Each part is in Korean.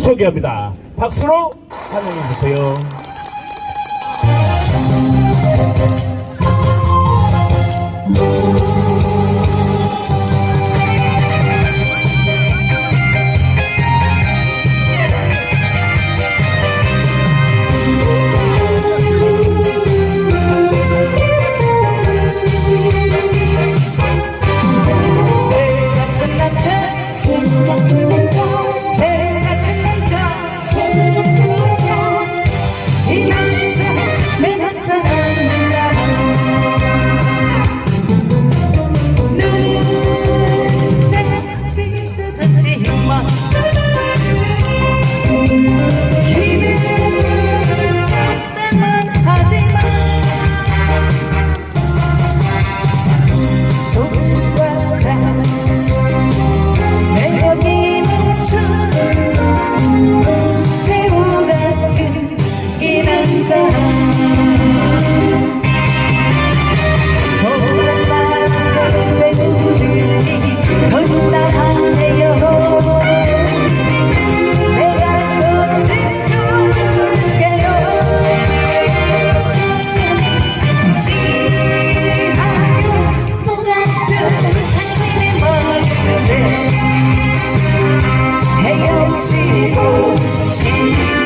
소개합니다. 박수로 환영해 주세요. 생각 끝났다 생각 끝났다 Oh, see you.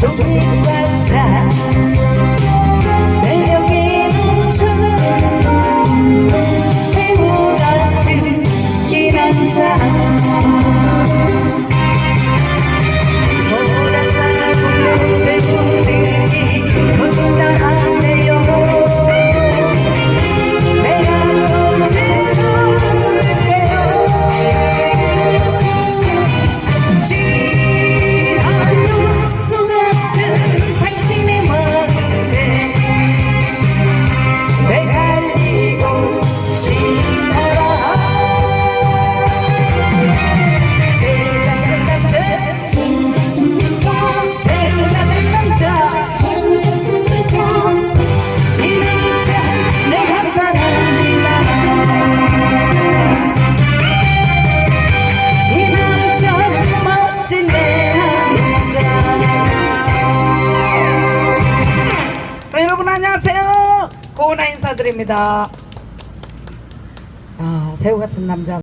So we went down. 안녕하세요. 고은아 인사드립니다. 아, 새우 같은 남자.